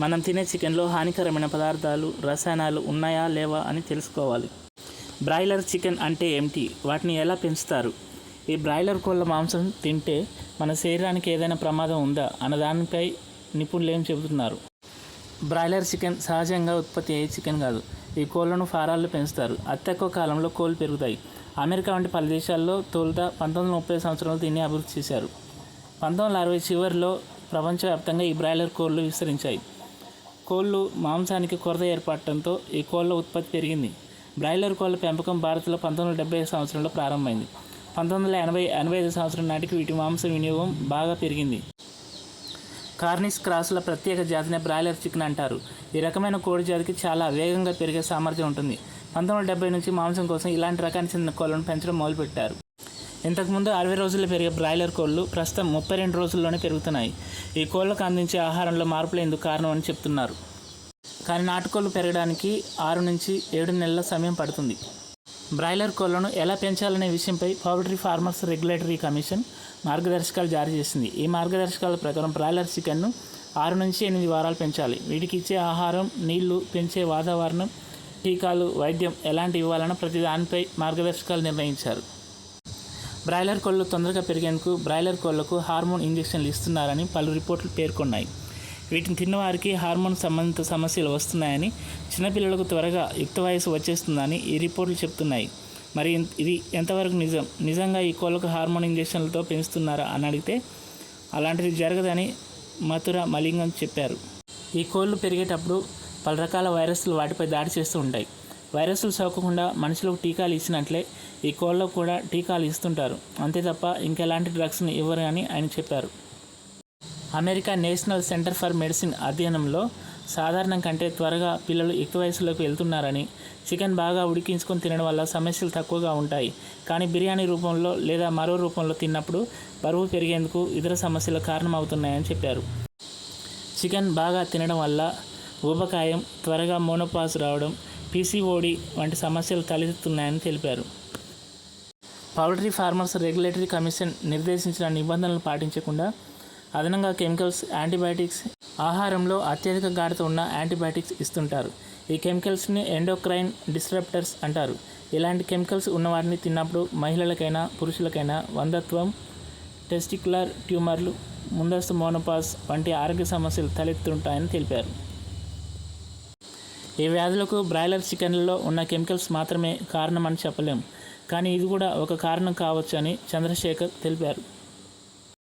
మనం తినే చికెన్లో హానికరమైన పదార్థాలు రసాయనాలు ఉన్నాయా లేవా అని తెలుసుకోవాలి. బ్రాయిలర్ చికెన్ అంటే ఏమిటి? వాటిని ఎలా పెంచుతారు? ఈ బ్రాయిలర్ కోళ్ళ మాంసం తింటే మన శరీరానికి ఏదైనా ప్రమాదం ఉందా? అన్న దానిపై నిపుణులు ఏం చెబుతున్నారు? బ్రాయిలర్ చికెన్ సహజంగా ఉత్పత్తి అయ్యే చికెన్ కాదు. ఈ కోళ్ళను ఫారాల్లో పెంచుతారు. అతి తక్కువ కాలంలో కోళ్ళు పెరుగుతాయి. అమెరికా వంటి పలు దేశాల్లో తొలుత పంతొమ్మిది ముప్పై సంవత్సరాలు దీన్ని అభివృద్ధి చేశారు. పంతొమ్మిది వందల అరవై చివరిలో ప్రపంచవ్యాప్తంగా ఈ బ్రాయిలర్ కోళ్ళు విస్తరించాయి. కోళ్ళు మాంసానికి కొరత ఏర్పడటంతో ఈ కోళ్ళ ఉత్పత్తి పెరిగింది. బ్రాయిలర్ కోళ్ళ పెంపకం భారత్లో పంతొమ్మిది వందల డెబ్బై సంవత్సరంలో ప్రారంభమైంది. పంతొమ్మిది వందల ఎనభై ఎనభై ఐదు సంవత్సరం నాటికి వీటి మాంసం వినియోగం బాగా పెరిగింది. కార్నిస్ క్రాసుల ప్రత్యేక జాతిని బ్రాయిలర్ చికెన్ అంటారు. ఈ రకమైన కోడి జాతికి చాలా వేగంగా పెరిగే సామర్థ్యం ఉంటుంది. పంతొమ్మిది వందల డెబ్బై నుంచి మాంసం కోసం ఇలాంటి రకానికి చెందిన కోళ్ళను పెంచడం మొదలుపెట్టారు. ఇంతకుముందు అరవై రోజుల్లో పెరిగే బ్రాయిలర్ కోళ్ళు ప్రస్తుతం ముప్పై రెండు రోజుల్లోనే పెరుగుతున్నాయి. ఈ కోళ్ళకు అందించే ఆహారంలో మార్పులు ఎందుకు కారణం అని చెప్తున్నారు. కానీ నాటుకోళ్ళు పెరగడానికి ఆరు నుంచి ఏడు నెలల సమయం పడుతుంది. బ్రాయిలర్ కోళ్ళను ఎలా పెంచాలనే విషయంపై పౌల్ట్రీ ఫార్మర్స్ రెగ్యులేటరీ కమిషన్ మార్గదర్శకాలు జారీ చేసింది. ఈ మార్గదర్శకాల ప్రకారం బ్రాయిలర్ చికెన్ను ఆరు నుంచి ఎనిమిది వారాలు పెంచాలి. వీటికి ఇచ్చే ఆహారం నీళ్ళు పెంచే వాతావరణం టీకాలు వైద్యం ఎలాంటి ఇవ్వాలన్న ప్రతి దానిపై మార్గదర్శకాలు నిర్ణయించారు. బ్రాయిలర్ కోళ్ళు తొందరగా పెరిగేందుకు బ్రాయిలర్ కోళ్ళకు హార్మోన్ ఇంజెక్షన్లు ఇస్తున్నారని పలు రిపోర్ట్లు పేర్కొన్నాయి. వీటిని తిన్నవారికి హార్మోన్ సంబంధిత సమస్యలు వస్తున్నాయని చిన్నపిల్లలకు త్వరగా యుక్త వయసు వచ్చేస్తుందని ఈ రిపోర్ట్లు చెప్తున్నాయి. మరి ఇది ఎంతవరకు నిజం? నిజంగా ఈ కోళ్ళకు హార్మోన్ ఇంజెక్షన్లతో పెంచుతున్నారా అని అడిగితే అలాంటిది జరగదని మథుర మలింగం చెప్పారు. ఈ కోళ్ళు పెరిగేటప్పుడు పలు రకాల వైరస్లు వాటిపై దాడి చేస్తూ ఉంటాయి. వైరస్లు సోకకుండా మనుషులకు టీకాలు ఇచ్చినట్లే ఈ కోళ్ళకు కూడా టీకాలు ఇస్తుంటారు. అంతే తప్ప ఇంకెలాంటి డ్రగ్స్ని ఇవ్వరు అని ఆయన చెప్పారు. America national centre for medicine అధ్యయనంలో సాధారణం కంటే త్వరగా పిల్లలు ఎక్కువ వయసులోకి వెళ్తున్నారని చికెన్ బాగా ఉడికించుకొని తినడం వల్ల సమస్యలు తక్కువగా ఉంటాయి. కానీ బిర్యానీ రూపంలో లేదా మరో రూపంలో తిన్నప్పుడు బరువు పెరిగేందుకు ఇతర సమస్యలు కారణమవుతున్నాయని చెప్పారు. చికెన్ బాగా తినడం వల్ల ఊబకాయం త్వరగా మోనోపాస్ రావడం పీసీఓడి వంటి సమస్యలు తలెత్తుతున్నాయని తెలిపారు. పౌల్ట్రీ ఫార్మర్స్ రెగ్యులేటరీ కమిషన్ నిర్దేశించిన నిబంధనలు పాటించకుండా అదనంగా కెమికల్స్ యాంటీబయాటిక్స్ ఆహారంలో అత్యధిక గాఢత ఉన్న యాంటీబయాటిక్స్ ఇస్తుంటారు. ఈ కెమికల్స్ని ఎండోక్రైన్ డిస్రప్టర్స్ అంటారు. ఇలాంటి కెమికల్స్ ఉన్న వాటిని తిన్నప్పుడు మహిళలకైనా పురుషులకైనా వందత్వం టెస్టిక్యులర్ ట్యూమర్లు ముందస్తు మోనోపాస్ వంటి ఆరోగ్య సమస్యలు తలెత్తుంటాయని తెలిపారు. ఈ వ్యాధులకు బ్రాయిలర్ చికెన్లలో ఉన్న కెమికల్స్ మాత్రమే కారణమని చెప్పలేం. కానీ ఇది కూడా ఒక కారణం కావచ్చు అని చంద్రశేఖర్ తెలిపారు.